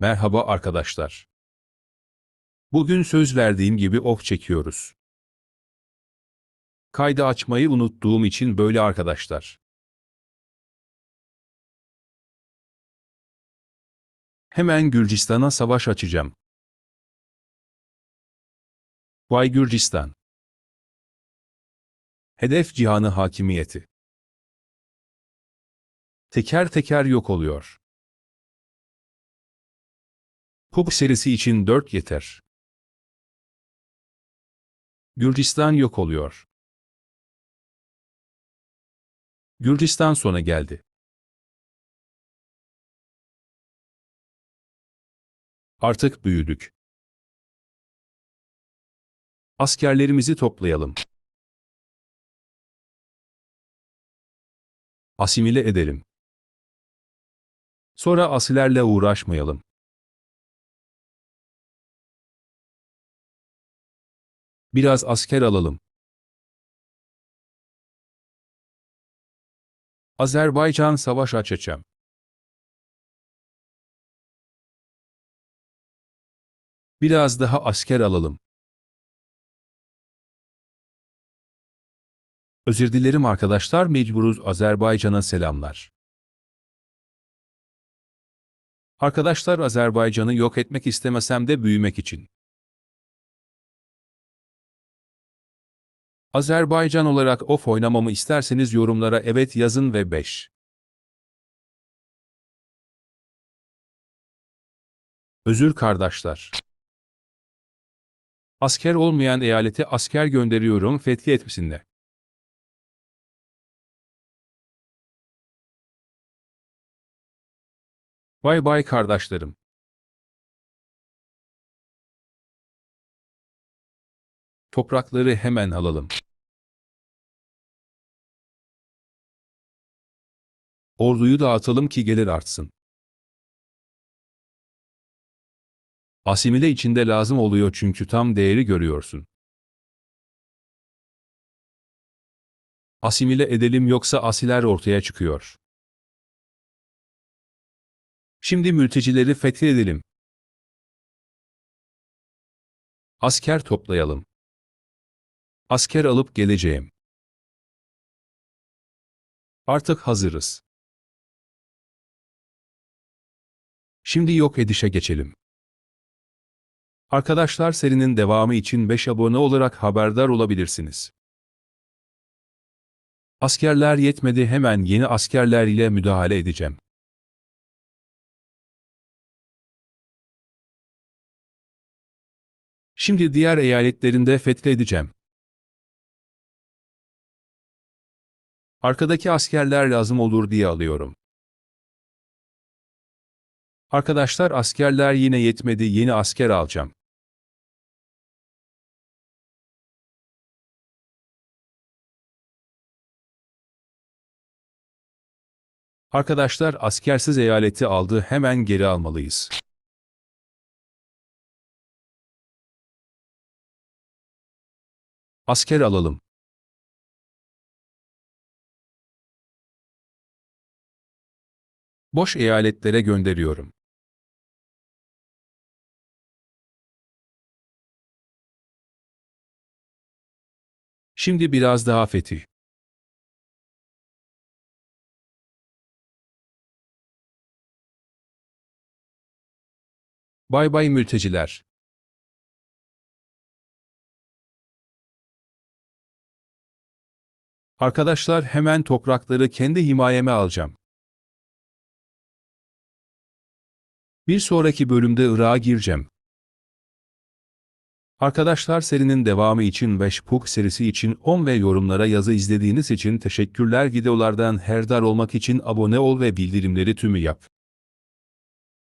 Merhaba arkadaşlar. Bugün söz verdiğim gibi ok çekiyoruz. Kaydı açmayı unuttuğum için böyle arkadaşlar. Hemen Gürcistan'a savaş açacağım. Vay Gürcistan. Hedef cihanı hakimiyeti. Teker teker yok oluyor. PUB serisi için 4 yeter. Gürcistan yok oluyor. Gürcistan sona geldi. Artık büyüdük. Askerlerimizi toplayalım. Asimile edelim. Sonra asilerle uğraşmayalım. Biraz asker alalım. Azerbaycan savaş açacağım. Biraz daha asker alalım. Özür dilerim arkadaşlar mecburuz Azerbaycan'a selamlar. Arkadaşlar Azerbaycan'ı yok etmek istemesem de büyümek için. Azerbaycan olarak of oynamamı isterseniz yorumlara evet yazın ve 5. Özür kardeşler. Asker olmayan eyalete asker gönderiyorum fethi etmesinler. Bay bay kardeşlerim. Toprakları hemen alalım. Orduyu dağıtalım ki gelir artsın. Asimile içinde lazım oluyor çünkü tam değeri görüyorsun. Asimile edelim yoksa asiler ortaya çıkıyor. Şimdi mültecileri fethedelim. Asker toplayalım. Asker alıp geleceğim. Artık hazırız. Şimdi yok edişe geçelim. Arkadaşlar serinin devamı için 5 abone olarak haberdar olabilirsiniz. Askerler yetmedi hemen yeni askerler ile müdahale edeceğim. Şimdi diğer eyaletlerinde fethedeceğim. Arkadaki askerler lazım olur diye alıyorum. Arkadaşlar askerler yine yetmedi yeni asker alacağım. Arkadaşlar askersiz eyaleti aldı hemen geri almalıyız. Asker alalım. Boş eyaletlere gönderiyorum. Şimdi biraz daha fetih. Bay bay mülteciler. Arkadaşlar hemen toprakları kendi himayeme alacağım. Bir sonraki bölümde Irak'a gireceğim. Arkadaşlar serinin devamı için 5 PUK serisi için 10 ve yorumlara yazı izlediğiniz için teşekkürler videolardan herdar olmak için abone ol ve bildirimleri tümü yap.